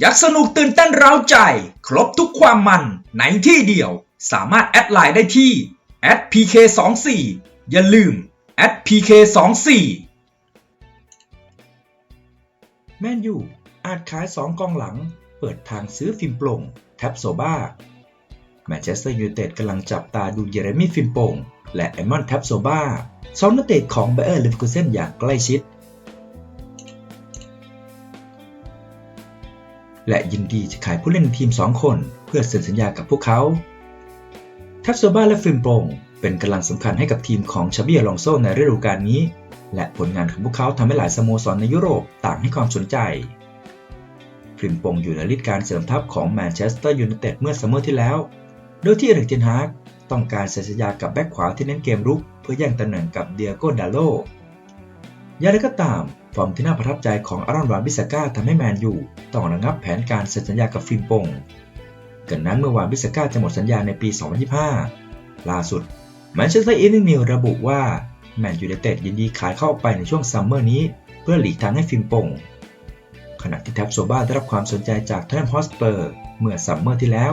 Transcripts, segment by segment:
อยากสนุกตื่นเต้นเร้าใจ ครบทุกความมันในที่เดียว สามารถแอดไลน์ได้ที่ @pk24 อย่าลืม @pk24 แมนยูอาจขาย2กองหลัง เปิดทางซื้อฟิล์มโปร่งแท็บโซบ้าแมนเชสเตอร์ยูไนเต็ดกำลังจับตาดูเยเรมีฟิล์มโป่งและเอมอนแท็บโซบ้าสองนักเตะของเบเออร์ลิฟกูเซนอย่างใกล้ชิด และยินดีจะขายผู้เล่นทีม 2 คน เพื่อเซ็นสัญญากับพวกเขาแท็บโซบ้าและฟิล์มโปงเป็นกำลังสำคัญให้กับทีมของชาบิอลองโซในฤดูกาลนี้ และผลงานของพวกเขาทำให้หลายสโมสรในยุโรปต่างให้ความสนใจ ฟิล์มโปงอยู่ในลิสต์การเสริมทัพของแมนเชสเตอร์ยูไนเต็ดเมื่อซัมเมอร์ที่แล้ว โดยที่เอริกเทนฮากต้องการเซ็นสัญญากับแบ็คขวาที่เน้นเกมรุก เพื่อแย่งตำแหน่งกับเดียโกดาโลอย่างไรก็ตาม ฟอร์มที่น่าประทับใจของอารอนวานบิสก้าทำให้แมนยูต้องระงับแผนการเซ็นสัญญากับฟิล์มปร่งกันนั้นเมื่อวานบิสก้าจะหมดสัญญาในปี 2025 ล่าสุดแมนเชสเตอร์อีฟนิวระบุว่าแมนยูไนเต็ดยินดีขายเข้าไปในช่วงซัมเมอร์นี้ เพื่อหลีกทางให้ฟิล์มปงขณะที่แท็บโซบ้าได้รับความสนใจจากเทนฮอสเปอร์เมื่อซัมเมอร์ที่แล้ว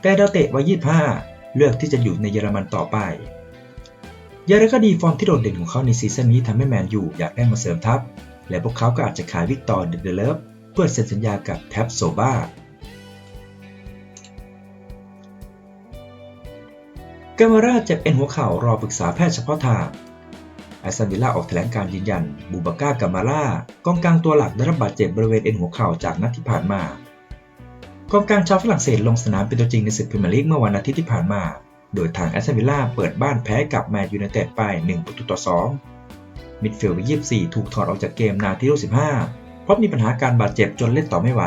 แต่ดาวเตะวัย 25 เลือกที่จะอยู่ในเยอรมันต่อไปอย่างไรก็ดีฟอร์มที่โดดเด่นของเขาในซีซั่นนี้ทำให้แมนยูอยากได้มาเสริมทัพ และพวกเขาก็อาจจะขายวิกตอร์เดเดเลฟเพื่อเซ็นสัญญากับแท็บโซบ้าเกามาราเจ็บเอ็นหัวเข่ารอปรึกษาแพทย์เฉพาะทางอสตันวิลล่าออกแถลงการยืนยัน บูบาก้ากามาร่ากองกลางตัวหลักได้รับบาดเจ็บบริเวณเอ็นหัวเข่าจากนัดที่ผ่านมากองกลางชาวฝรั่งเศสลงสนามเป็นตัวจริงในศึกพรีเมียร์ลีกเมื่อวันอาทิตย์ที่ผ่านมา โดยทางแอสตันวิลล่าเปิดบ้านแพ้กับแมนยูไนเต็ดไป 1 ประตูต่อ 2 มิดฟิลด์วัย24ถูกถอดออกจากเกมนาทีที่15 เพราะมีปัญหาการบาดเจ็บจนเล่นต่อไม่ไหว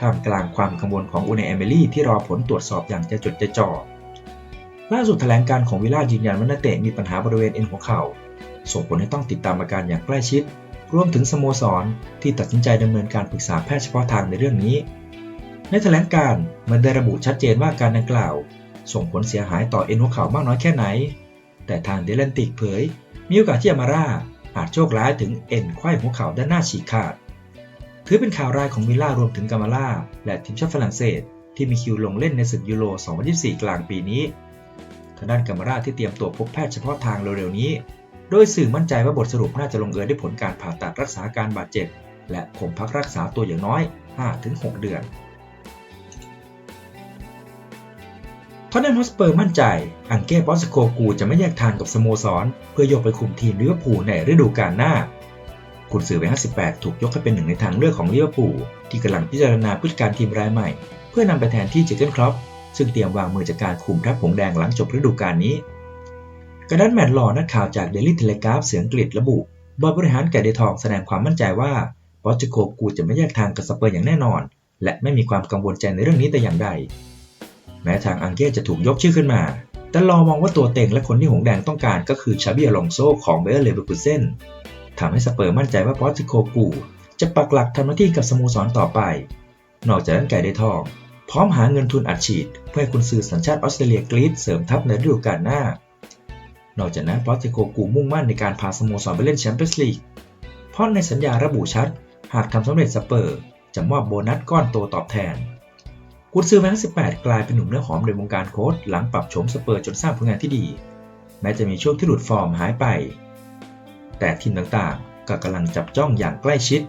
ท่ามกลางความกังวลของอูเนเอเมลี่ที่รอผลตรวจสอบอย่างจะจดจะจ่อ ล่าสุดแถลงการของวิลล่ายืนยันว่านักเตะมีปัญหาบริเวณเอ็นหัวเข่า ส่งผลให้ต้องติดตามอาการอย่างใกล้ชิด รวมถึงสโมสรที่ตัดสินใจดำเนินการปรึกษาแพทย์เฉพาะทางในเรื่องนี้ ในแถลงการมันได้ระบุชัดเจนว่าการดังกล่าว ส่งผลเสียหายต่อเอ็นหัวเข่ามากน้อยแค่ไหน แต่ทางเดลันติกเผยมีโอกาสที่อามาร่า อาจโชคร้ายถึงเอ็นไขว้หัวเข่าด้านหน้าฉีกขาด ถือเป็นข่าวร้ายของวิลล่ารวมถึงกามาร่าและทีมชาติฝรั่งเศส ที่มีคิวลงเล่นในศึกยูโร 2024 กลางปีนี้ ทางด้านกามาร่าที่เตรียมตัวพบแพทย์เฉพาะทางเร็วๆนี้ โดยสื่อมั่นใจว่าบทสรุปน่าจะลงเอยด้วยผลการผ่าตัดรักษาการบาดเจ็บ และคงพักรักษาตัวอย่างน้อย 5-6 เดือน ทอนแนมฮอสเปอร์มั่นใจ อังเก้บอสโคกูจะไม่แยกทางกับสโมสร เพื่อยกไปคุมทีมลิเวอร์พูลในฤดูกาลหน้า คุณสื่อวัย58 ถูกยกให้เป็นหนึ่งในทางเลือกของลิเวอร์พูลที่กำลังพิจารณาผู้จัดการทีมรายใหม่ เพื่อนำไปแทนที่เจเกนครอปซึ่งเตรียมวางมือจากการคุมทัพผงแดงหลังจบฤดูกาลนี้กระดานแมนลอนักข่าวจากเดลี่เทเลกราฟเสียงอังกระบุบอร์ดบริหารแก่เดทองแสดงความมั่นใจว่าบอสโคกูจะไม่แยกทางกับสเปอร์อย่างแน่นอน และไม่มีความกังวลใจในเรื่องนี้แต่อย่างใด แม้ทางอังเก้จะถูกยกชื่อขึ้นมา แต่รอมองว่าตัวเต็งและคนที่หงแดงต้องการก็คือชาบิอลองโซของเบอร์เลเวอร์คูเซนทำให้สเปอร์มั่นใจว่าปอสติโคกูจะปักหลักทำหน้าที่กับสโมสรต่อไป นอกจากนั้นไก่ได้ทอง พร้อมหาเงินทุนอัดฉีด เพื่อให้คุณซื้อสัญชาติออสเตรเลียกรีดเสริมทัพในฤดูกาลหน้า นอกจากนั้นปอสติโคกูมุ่งมั่นในการพาสโมสรไปเล่นแชมเปี้ยนส์ลีก เพราะในสัญญาระบุชัด หากทำสำเร็จสเปอร์ จะมอบโบนัสก้อนโตตอบแทน กุนซือแมน18กลายเป็นหนุ่มเนื้อหอมในวงการโค้ชหลังปรับโฉมสเปอร์จนสร้างผลงานที่ดี แม้จะมีช่วงที่หลุดฟอร์มหายไป แต่ทีมต่างๆก็กำลังจับจ้องอย่างใกล้ชิด